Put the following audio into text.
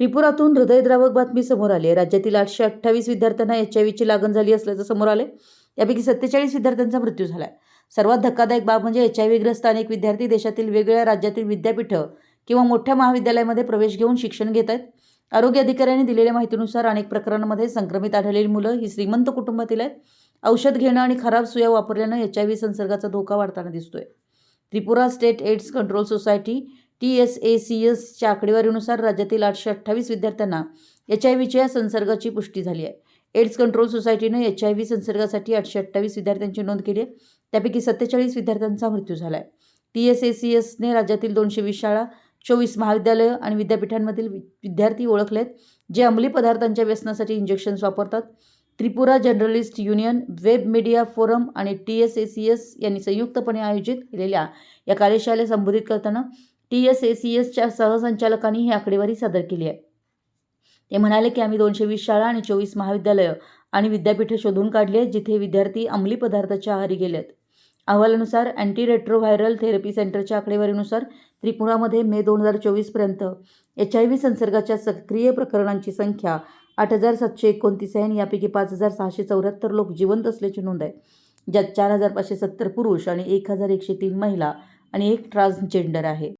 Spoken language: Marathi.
त्रिपुरातून हृदयद्रावक बातमी समोर आली आहे. राज्यातील आठशे अठ्ठावीस विद्यार्थ्यांना एच आय व्हीची लागण झाली असल्याचं समोर आले यापैकी सत्तेचाळीस विद्यार्थ्यांचा मृत्यू झाला आहे. सर्वात धक्कादायक बाब म्हणजे एच आय व्हीग्रस्त अनेक विद्यार्थी देशातील वेगवेगळ्या राज्यातील विद्यापीठं किंवा मोठ्या महाविद्यालयामध्ये प्रवेश घेऊन शिक्षण घेत आहेत. आरोग्य अधिकाऱ्यांनी दिलेल्या माहितीनुसार अनेक प्रकरणांमध्ये संक्रमित आढळलेली मुलं ही श्रीमंत कुटुंबातील आहेत. औषध घेणं आणि खराब सुया वापरल्यानं एच आय व्ही संसर्गाचा धोका वाढताना दिसतोय. Tripura state AIDS control society T S A C एसच्या आकडेवारीनुसार राज्यातील आठशे अठ्ठावीस विद्यार्थ्यांना एच आय व्हीच्या संसर्गाची पुष्टी झाली आहे. एड्स कंट्रोल सोसायटीनं एच आय व्ही संसर्गासाठी आठशे अठ्ठावीस विद्यार्थ्यांची नोंद केली आहे. त्यापैकी सत्तेचाळीस विद्यार्थ्यांचा मृत्यू झाला आहे टी एस ए सी एसने राज्यातील दोनशे वीस शाळा चोवीस महाविद्यालयं आणि विद्यापीठांमधील वि- विद्यार्थी ओळखलेत जे अंमली पदार्थांच्या व्यसनासाठी इंजेक्शन्स वापरतात. Tripura journalist union web media forum आणि T S A C S यांनी संयुक्तपणे आयोजित केलेल्या या कार्यशाळेला संबोधित करताना टी एस ए सी एसच्या सहसंचालकांनी ही आकडेवारी सादर केली आहे. ते म्हणाले की आम्ही दोनशे वीस शाळा आणि चोवीस महाविद्यालयं आणि विद्यापीठे शोधून काढली आहेत जिथे विद्यार्थी अंमली पदार्थाच्या आहारी गेलेत. अहवालानुसार अँटी रेट्रोव्हायरल थेरपी सेंटरच्या आकडेवारीनुसार त्रिपुरामध्ये मे दोन हजार चोवीसपर्यंत एच आय व्ही संसर्गाच्या सक्रिय प्रकरणांची संख्या आठ हजार सातशे एकोणतीस आहे आणि यापैकी पाच हजार सहाशे चौऱ्याहत्तर लोक जिवंत असल्याची नोंद आहे ज्यात चार हजार पाचशे सत्तर पुरुष आणि एक हजार एकशे तीन महिला आणि एक ट्रान्सजेंडर आहे.